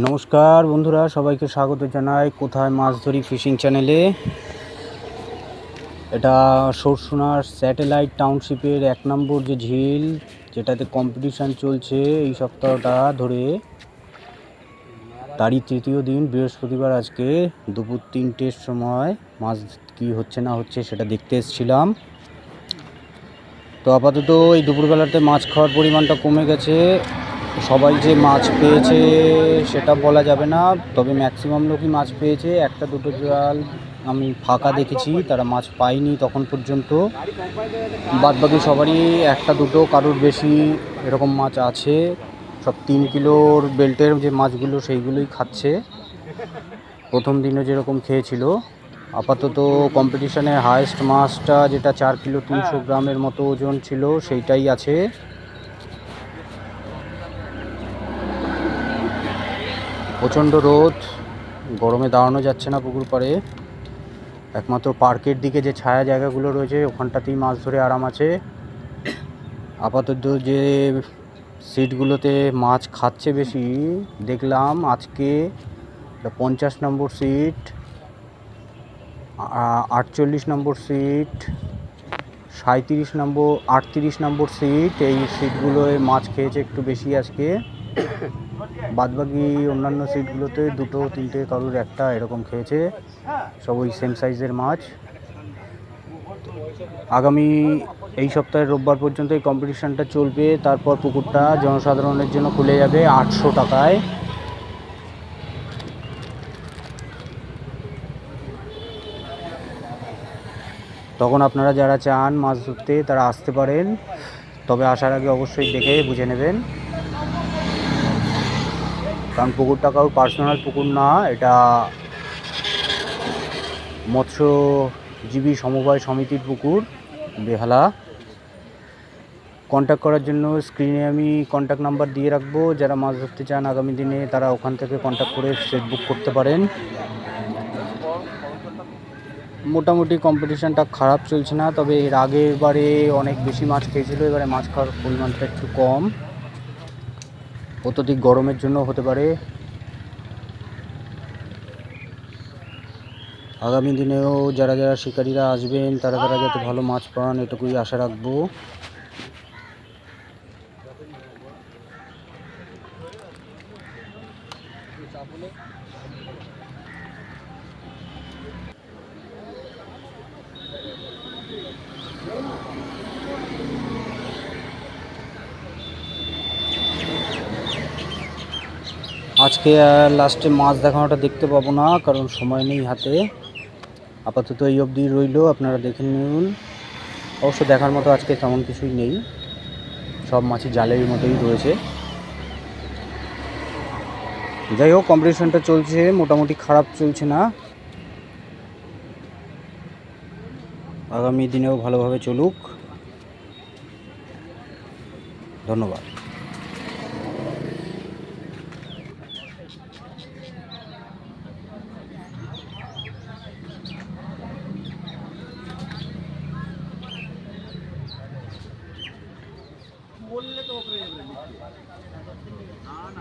নমস্কার বন্ধুরা, সবাইকে স্বাগত জানাই কোথায় মাছ ধরি ফিশিং চ্যানেলে এটা সরসুনার স্যাটেলাইট টাউনশিপের এক নম্বর যে ঝিল, যেটাতে কম্পিটিশান চলছে এই সপ্তাহটা ধরে। তারই তৃতীয় দিন, বৃহস্পতিবার আজকে দুপুর তিনটের সময় মাছ কি হচ্ছে না হচ্ছে সেটা দেখতে এসেছিলাম। তো আপাতত এই দুপুরবেলাতে মাছ খাওয়ার পরিমাণটা কমে গেছে। সবাই যে মাছ পেয়েছে সেটা বলা যাবে না, তবে ম্যাক্সিমাম লোকই মাছ পেয়েছে। একটা, দুটো জাল আমি ফাঁকা দেখেছি, তারা মাছ পায়নি তখন পর্যন্ত। বাদবাকি সবারই একটা, দুটো কারোর বেশি এরকম মাছ আছে। সব তিন কিলোর বেল্টের যে মাছগুলো, সেইগুলোই খাচ্ছে। প্রথম দিনে যেরকম খেয়েছিল। আপাতত কম্পিটিশনের হায়েস্ট মাছটা যেটা চার কিলো তিনশো গ্রামের মতো ওজন ছিল, সেইটাই আছে। প্রচণ্ড রোদ, গরমে দাঁড়ানো যাচ্ছে না পুকুর পাড়ে। একমাত্র পার্কের দিকে যে ছায়া জায়গাগুলো রয়েছে, ওখানটাতেই মাছ ধরে আরাম আছে। আপাতত যে সিটগুলোতে মাছ খাচ্ছে বেশি, দেখলাম আজকে পঞ্চাশ নম্বর সিট আটচল্লিশ নম্বর সিট সাঁত্রিশ নম্বর, আটত্রিশ নম্বর সিট, এই সিটগুলোয় মাছ খেয়েছে একটু বেশি আজকে। বাদবাকি অন্যান্য সিটগুলোতে দুটো, তিনটে, কারুর একটা এরকম খেয়েছে। সব ওই সেম সাইজের মাছ। আগামী এই সপ্তাহের রোববার পর্যন্ত এই কম্পিটিশানটা চলবে। তারপর পুকুরটা জনসাধারণের জন্য খুলে যাবে আটশো টাকায়। তখন আপনারা যারা চান মাছ ধরতে, তারা আসতে পারেন। তবে আসার আগে অবশ্যই দেখে বুঝে নেবেন। কারণ পুকুরটা কারোর পার্সোনাল পুকুর না, এটা মৎস্যজীবী সমবায় সমিতির পুকুর, বেহালা। কন্ট্যাক্ট করার জন্য স্ক্রিনে আমি কন্ট্যাক্ট নাম্বার দিয়ে রাখব, যারা মাছ ধরতে চান আগামী দিনে তারা ওখান থেকে কন্ট্যাক্ট করে সেট বুক করতে পারেন। মোটামুটি কম্পিটিশানটা খারাপ চলছে না, তবে এর আগের বারে অনেক বেশি মাছ খেয়েছিল, এবারে মাছ খাওয়ার পরিমাণটা একটু কম। অত্যধিক গরমের জন্য হতে পারে। আগামী দিনেও যারা যারা শিকারীরা আসবেন, তারা তারা যাতে ভালো মাছ পান, এটুকুই আশা রাখব। আজকে লাস্টে মাছ দেখানোটা দেখতে পাবো না, কারণ সময় নেই হাতে। আপাতত এই অবধি রইল, আপনারা দেখে নিন। অবশ্য দেখার মতো আজকে তেমন কিছুই নেই। সব মাছই জালের মতোই রয়েছে। যাই হোক কম্পিটিশনটা চলছে, মোটামুটি খারাপ চলছে না। আগামী দিনেও ভালোভাবে চলুক। ধন্যবাদ। ಫುಲ್ಲು ತೋಕ್ರಿ ಇವ್ರಿ ಹಾಂ